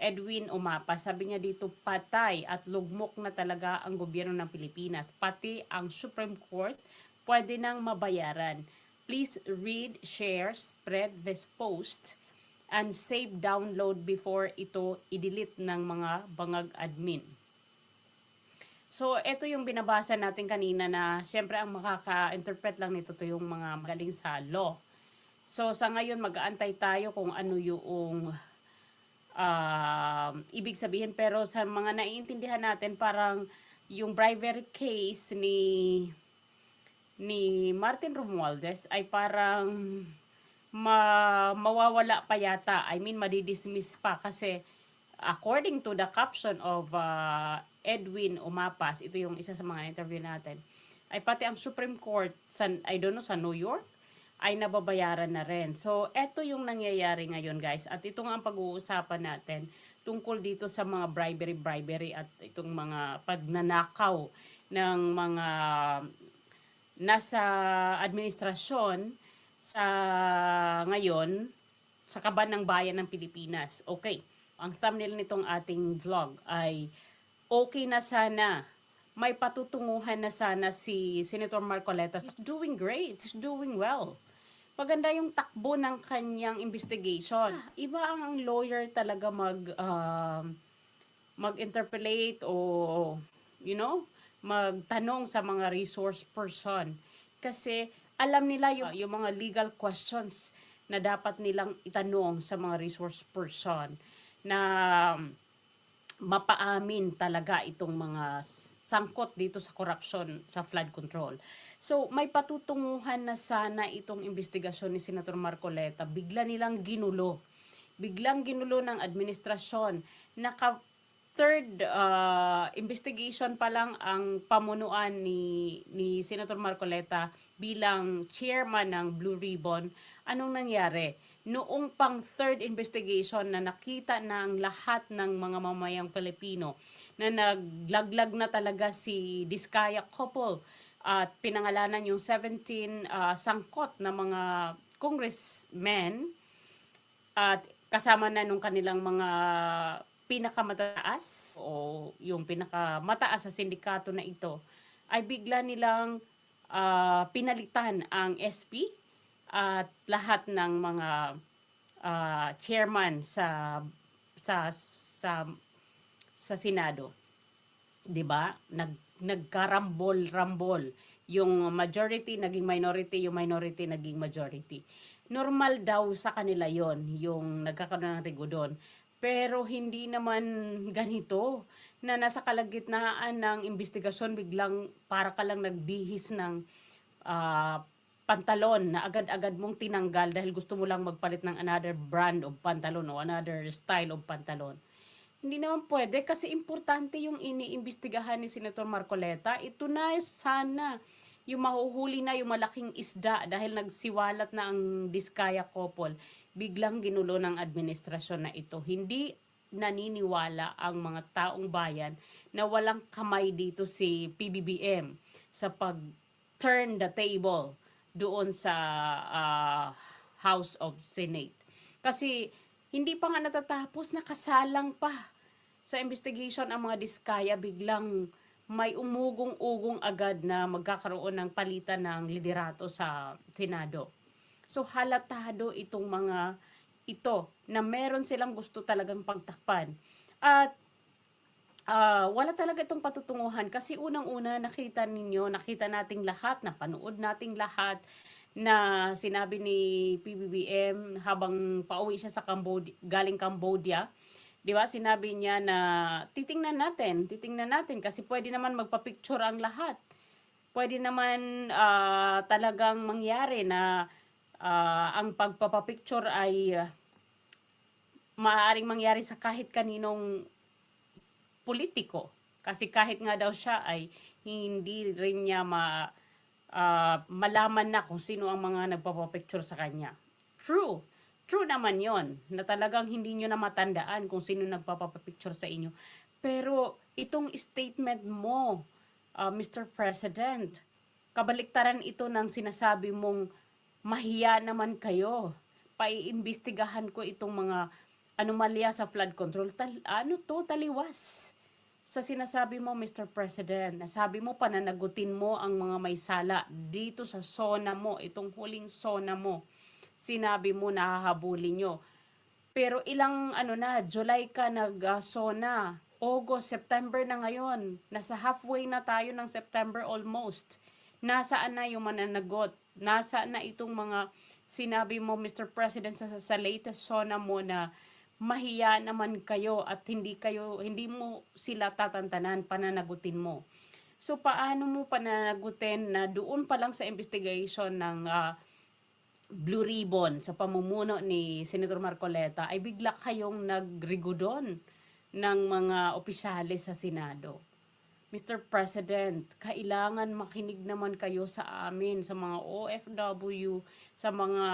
Edwin Umapa, sabi niya dito patay at lugmok na talaga ang gobyerno ng Pilipinas. Pati ang Supreme Court pwede nang mabayaran. Please read, share, spread this post and save download before ito i-delete ng mga bangag admin. So, ito yung binabasa natin kanina na syempre ang makaka-interpret lang nito to yung mga magaling sa law. So, sa ngayon mag-aantay tayo kung ano yung um, ibig sabihin pero sa mga naiintindihan natin parang yung bribery case ni ni Martin Romualdez ay parang ma, mawawala pa yata. I mean, madidismiss pa kasi according to the caption of uh, Edwin Umapas, ito yung isa sa mga interview natin, ay pati ang Supreme Court, sa, I don't know, sa New York, ay nababayaran na rin. So, eto yung nangyayari ngayon, guys. At ito nga ang pag-uusapan natin tungkol dito sa mga bribery, bribery at itong mga pagnanakaw ng mga nasa administrasyon sa ngayon sa kaban ng bayan ng Pilipinas. Okay, ang thumbnail nitong ating vlog ay okay na sana may patutunguhan na sana si Senator Marcoleta. He's doing great. He's doing well. Maganda yung takbo ng kanyang investigation. Iba ang lawyer talaga mag um, mag-interpolate o you know, magtanong sa mga resource person kasi alam nila yung, yung mga legal questions na dapat nilang itanong sa mga resource person na mapaamin talaga itong mga sangkot dito sa corruption sa flood control. So, may patutunguhan na sana itong investigasyon ni Senator Marcoleta. Bigla nilang ginulo. Biglang ginulo ng administrasyon. Naka third uh, investigation pa lang ang pamunuan ni ni Senator Marcoleta bilang chairman ng Blue Ribbon. Anong nangyari? Noong pang third investigation na nakita ng lahat ng mga mamayang Filipino na naglaglag na talaga si Diskaya couple at pinangalanan yung 17 uh, sangkot na mga congressmen at kasama na nung kanilang mga pinakamataas o yung pinakamataas sa sindikato na ito ay bigla nilang uh, pinalitan ang SP at lahat ng mga uh, chairman sa sa sa sa Senado. 'Di ba? Nag nagkarambol-rambol. Yung majority naging minority, yung minority naging majority. Normal daw sa kanila 'yon, yung nagkakaroon ng rigodon. Pero hindi naman ganito na nasa kalagitnaan ng investigasyon biglang para ka lang nagbihis ng uh, pantalon na agad-agad mong tinanggal dahil gusto mo lang magpalit ng another brand of pantalon o another style of pantalon. Hindi naman pwede kasi importante yung iniimbestigahan ni Senator Marcoleta. Ito na sana yung mahuhuli na yung malaking isda dahil nagsiwalat na ang Diskaya couple biglang ginulo ng administrasyon na ito. Hindi naniniwala ang mga taong bayan na walang kamay dito si PBBM sa pag turn the table doon sa uh, House of Senate. Kasi hindi pa nga natatapos, nakasalang pa sa investigation ang mga diskaya, biglang may umugong-ugong agad na magkakaroon ng palitan ng liderato sa Senado. So halatado itong mga ito na meron silang gusto talagang pagtakpan. At uh, wala talaga itong patutunguhan kasi unang-una nakita ninyo, nakita nating lahat, napanood nating lahat na sinabi ni PBBM habang pauwi siya sa Cambodia, galing Cambodia, 'di ba? Sinabi niya na titingnan natin, titingnan natin kasi pwede naman magpa-picture ang lahat. Pwede naman uh, talagang mangyari na uh, ang pagpapapicture ay uh, maaaring mangyari sa kahit kaninong politiko. Kasi kahit nga daw siya ay hindi rin niya ma, uh, malaman na kung sino ang mga nagpapapicture sa kanya. True. True naman yon na talagang hindi nyo na matandaan kung sino nagpapapicture sa inyo. Pero itong statement mo, uh, Mr. President, kabaliktaran ito ng sinasabi mong mahiya naman kayo. Paiimbestigahan ko itong mga anomalya sa flood control. Tal- ano to, taliwas. Sa sinasabi mo, Mr. President, nasabi mo pananagutin mo ang mga may sala dito sa zona mo, itong huling zona mo. Sinabi mo nahahabulin nyo. Pero ilang ano na, July ka nag-zona. August, September na ngayon. Nasa halfway na tayo ng September almost. Nasaan na yung mananagot? Nasaan na itong mga sinabi mo, Mr. President, sa, sa latest zona mo na mahiya naman kayo at hindi kayo hindi mo sila tatantanan pananagutin mo. So paano mo pananagutin na doon pa lang sa investigation ng ah, Blue Ribbon sa pamumuno ni Senator Marcoleta ay bigla kayong nagrigodon ng mga opisyalis sa Senado. Mr. President, kailangan makinig naman kayo sa amin, sa mga OFW, sa mga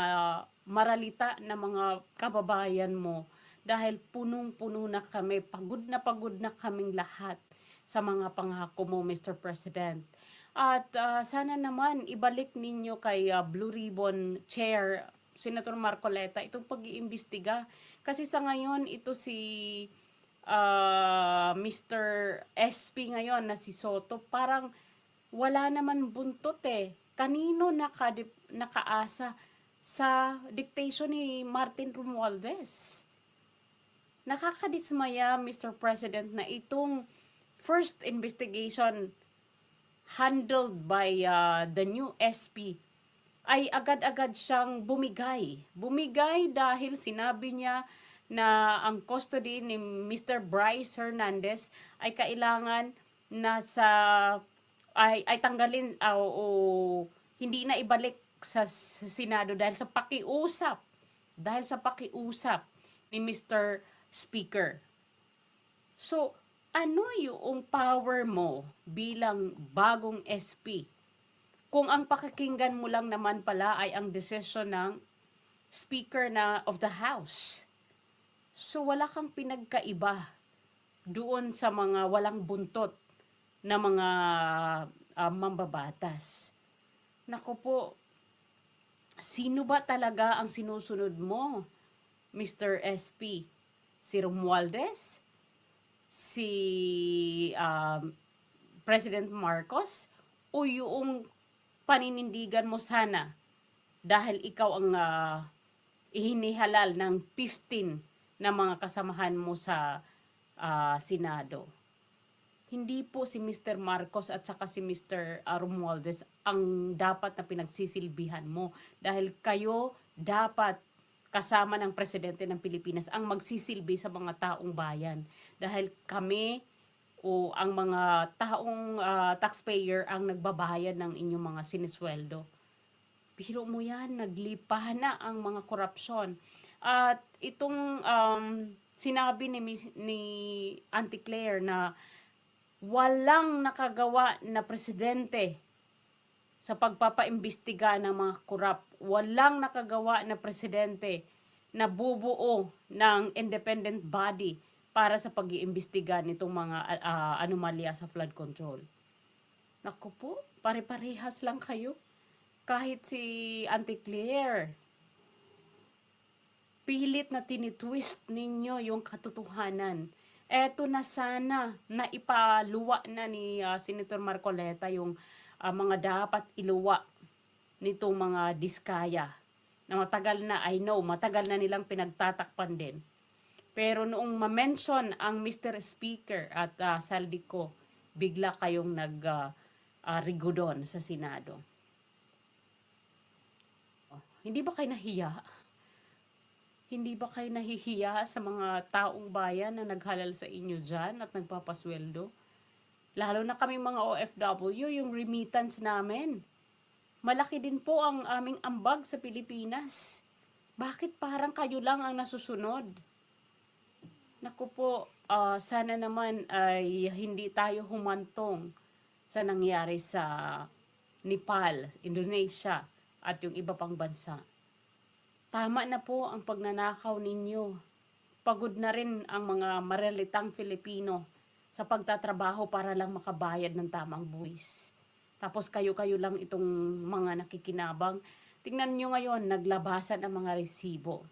maralita na mga kababayan mo. Dahil punong-puno na kami, pagod na pagod na kaming lahat sa mga pangako mo, Mr. President. At ah, sana naman ibalik ninyo kay ah, Blue Ribbon Chair, Senator Marcoleta, itong pag-iimbestiga. Kasi sa ngayon, ito si ah, Mr. SP ngayon na si Soto, parang wala naman buntot eh. Kanino naka, nakaasa sa dictation ni Martin Romualdez? Nakakadismaya, Mr. President, na itong first investigation handled by uh, the new SP ay agad-agad siyang bumigay. Bumigay dahil sinabi niya na ang custody ni Mr. Bryce Hernandez ay kailangan na sa ay, ay tanggalin ah, o, hindi na ibalik sa, sa Senado dahil sa pakiusap dahil sa pakiusap ni Mr. Speaker. So, ano yung power mo bilang bagong SP? Kung ang pakikinggan mo lang naman pala ay ang desisyon ng Speaker na of the House. So, wala kang pinagkaiba doon sa mga walang buntot na mga ah, mambabatas. Naku po, sino ba talaga ang sinusunod mo, Mr. SP? Si Romualdez? Si um, President Marcos? O yung paninindigan mo sana dahil ikaw ang ah, ihinihalal ng 15 na mga kasamahan mo sa ah, Senado? hindi po si Mr. Marcos at saka si Mr. Romualdez ang dapat na pinagsisilbihan mo dahil kayo dapat kasama ng presidente ng Pilipinas ang magsisilbi sa mga taong bayan dahil kami o ang mga taong ah, taxpayer ang nagbabayad ng inyong mga sinisweldo. Biro mo yan, naglipa na ang mga korupsyon. At itong um, sinabi ni, ni Auntie Claire na walang nakagawa na presidente sa pagpapaimbestiga ng mga korap. Walang nakagawa na presidente na bubuo ng independent body para sa pag-iimbestiga nitong mga ah, anomalya sa flood control. Naku po, pare-parehas lang kayo. Kahit si Auntie Claire, pilit na tinitwist ninyo yung katotohanan. Eto na sana na ipaluwa na ni ah, Senator Marcoleta yung ah, mga dapat iluwa nitong mga diskaya na matagal na, I know, matagal na nilang pinagtatakpan din. Pero noong ma-mention ang Mr. Speaker at uh, Saldico, bigla kayong nag ah, ah, rigodon sa Senado. Hindi ba kayo nahiya? Hindi ba kayo nahihiya sa mga taong bayan na naghalal sa inyo dyan at nagpapasweldo? Lalo na kami mga OFW, yung remittance namin. Malaki din po ang aming ambag sa Pilipinas. Bakit parang kayo lang ang nasusunod? Naku po, ah, sana naman ay hindi tayo humantong sa nangyari sa Nepal, Indonesia, at yung iba pang bansa. Tama na po ang pagnanakaw ninyo. Pagod na rin ang mga maralitang Filipino sa pagtatrabaho para lang makabayad ng tamang buwis. Tapos kayo-kayo lang itong mga nakikinabang. Tingnan nyo ngayon, naglabasan ang mga resibo.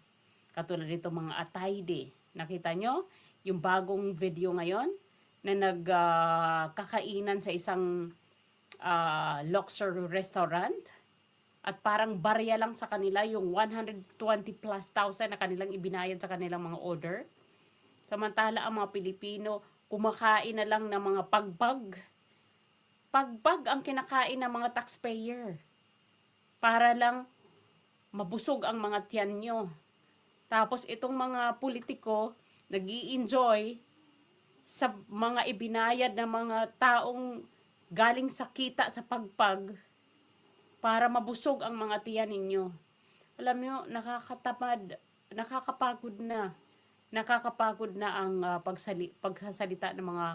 Katulad nito mga Atayde. Nakita nyo? Yung bagong video ngayon na nagkakainan sa isang ah, luxury restaurant. At parang barya lang sa kanila yung 120 plus thousand na kanilang ibinayad sa kanilang mga order. Samantala ang mga Pilipino, kumakain na lang ng mga pagbag. Pagbag ang kinakain ng mga taxpayer. Para lang mabusog ang mga tiyan nyo. Tapos itong mga politiko, nag enjoy sa mga ibinayad ng mga taong galing sa kita sa pagpag para mabusog ang mga tiyan ninyo. Alam nyo, nakakatamad, nakakapagod na. Nakakapagod na ang ah, pagsali, pagsasalita ng mga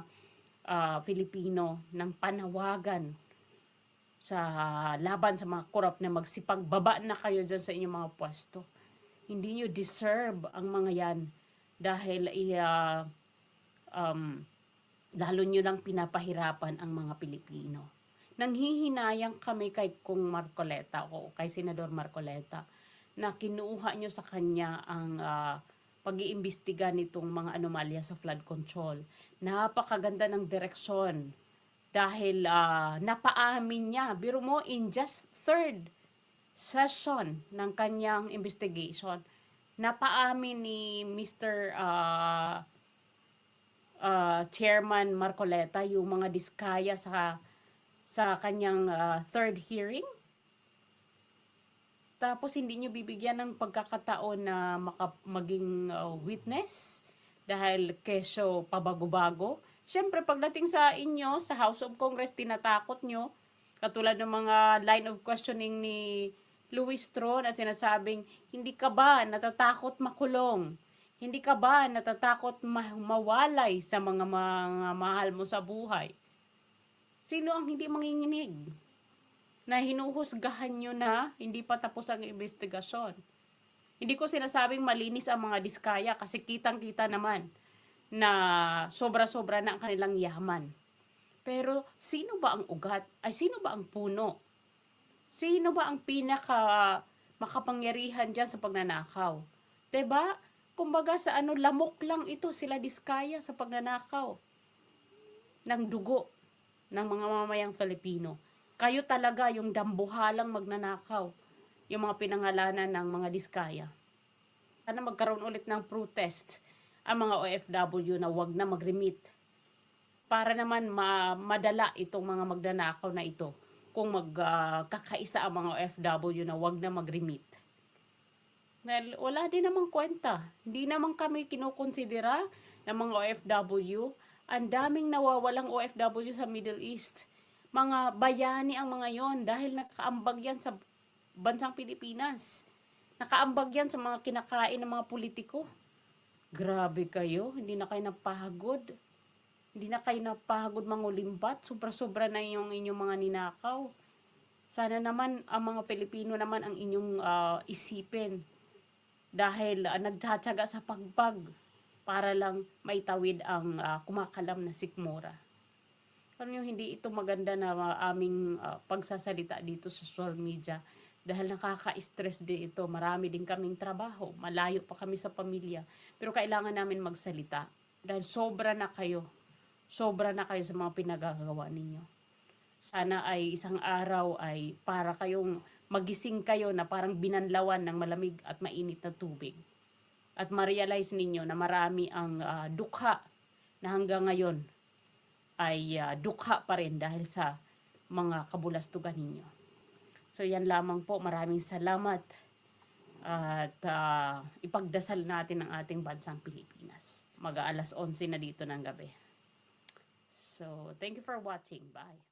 ah, Filipino ng panawagan sa laban sa mga korap na magsipagbaba na kayo dyan sa inyong mga pwesto. Hindi nyo deserve ang mga yan dahil iya um, lalo nyo lang pinapahirapan ang mga Pilipino. Nanghihinayang kami kay Kung Marcoleta o kay Senador Marcoleta na kinuha nyo sa kanya ang ah, pag-iimbestiga nitong mga anomalya sa flood control. Napakaganda ng direksyon dahil ah, napaamin niya. Biro mo, in just third session ng kanyang investigation, napaamin ni Mr. ah, ah, Chairman Marcoleta yung mga diskaya sa sa kanyang ah, third hearing. Tapos hindi nyo bibigyan ng pagkakataon na maka, maging ah, witness dahil keso pabago-bago. Siyempre, pagdating sa inyo, sa House of Congress, tinatakot nyo. Katulad ng mga line of questioning ni Louis Tro na sinasabing, hindi ka ba natatakot makulong? Hindi ka ba natatakot ma- mawalay sa mga, mga mahal mo sa buhay? Sino ang hindi manginginig? Na hinuhusgahan nyo na hindi pa tapos ang investigasyon. Hindi ko sinasabing malinis ang mga diskaya kasi kitang-kita naman na sobra-sobra na ang kanilang yaman. Pero sino ba ang ugat? Ay sino ba ang puno? Sino ba ang pinaka makapangyarihan dyan sa pagnanakaw? ba? Kumbaga sa ano lamok lang ito sila diskaya sa pagnanakaw ng dugo ng mga mamayang Filipino. Kayo talaga yung dambuhalang magnanakaw, yung mga pinangalanan ng mga diskaya. Sana magkaroon ulit ng protest ang mga OFW na wag na mag-remit para naman ma- madala itong mga magnanakaw na ito kung magkakaisa ang mga OFW na wag na mag-remit. Dahil wala din namang kwenta. Hindi naman kami kinukonsidera ng mga OFW. Ang daming nawawalang OFW sa Middle East. Mga bayani ang mga yon dahil nakaambag yan sa bansang Pilipinas. Nakaambag yan sa mga kinakain ng mga politiko. Grabe kayo, hindi na kayo napagod. Hindi na kayo napagod mangulimbat. Sobra-sobra na yung inyong mga ninakaw. Sana naman ang mga Pilipino naman ang inyong ah, isipin. Dahil uh, nagtsatsaga sa pagpag para lang maitawid ang ah, kumakalam na sikmura. Alam nyo, hindi ito maganda na ah, aming ah, pagsasalita dito sa social media dahil nakaka-stress din ito. Marami din kaming trabaho. Malayo pa kami sa pamilya. Pero kailangan namin magsalita dahil sobra na kayo. Sobra na kayo sa mga pinagagawa ninyo. Sana ay isang araw ay para kayong magising kayo na parang binanlawan ng malamig at mainit na tubig. At ma-realize ninyo na marami ang ah, dukha na hanggang ngayon ay ah, dukha pa rin dahil sa mga kabulastugan ninyo. So yan lamang po. Maraming salamat. At ah, ipagdasal natin ang ating bansang Pilipinas. Mag-aalas 11 na dito ng gabi. So, thank you for watching. Bye.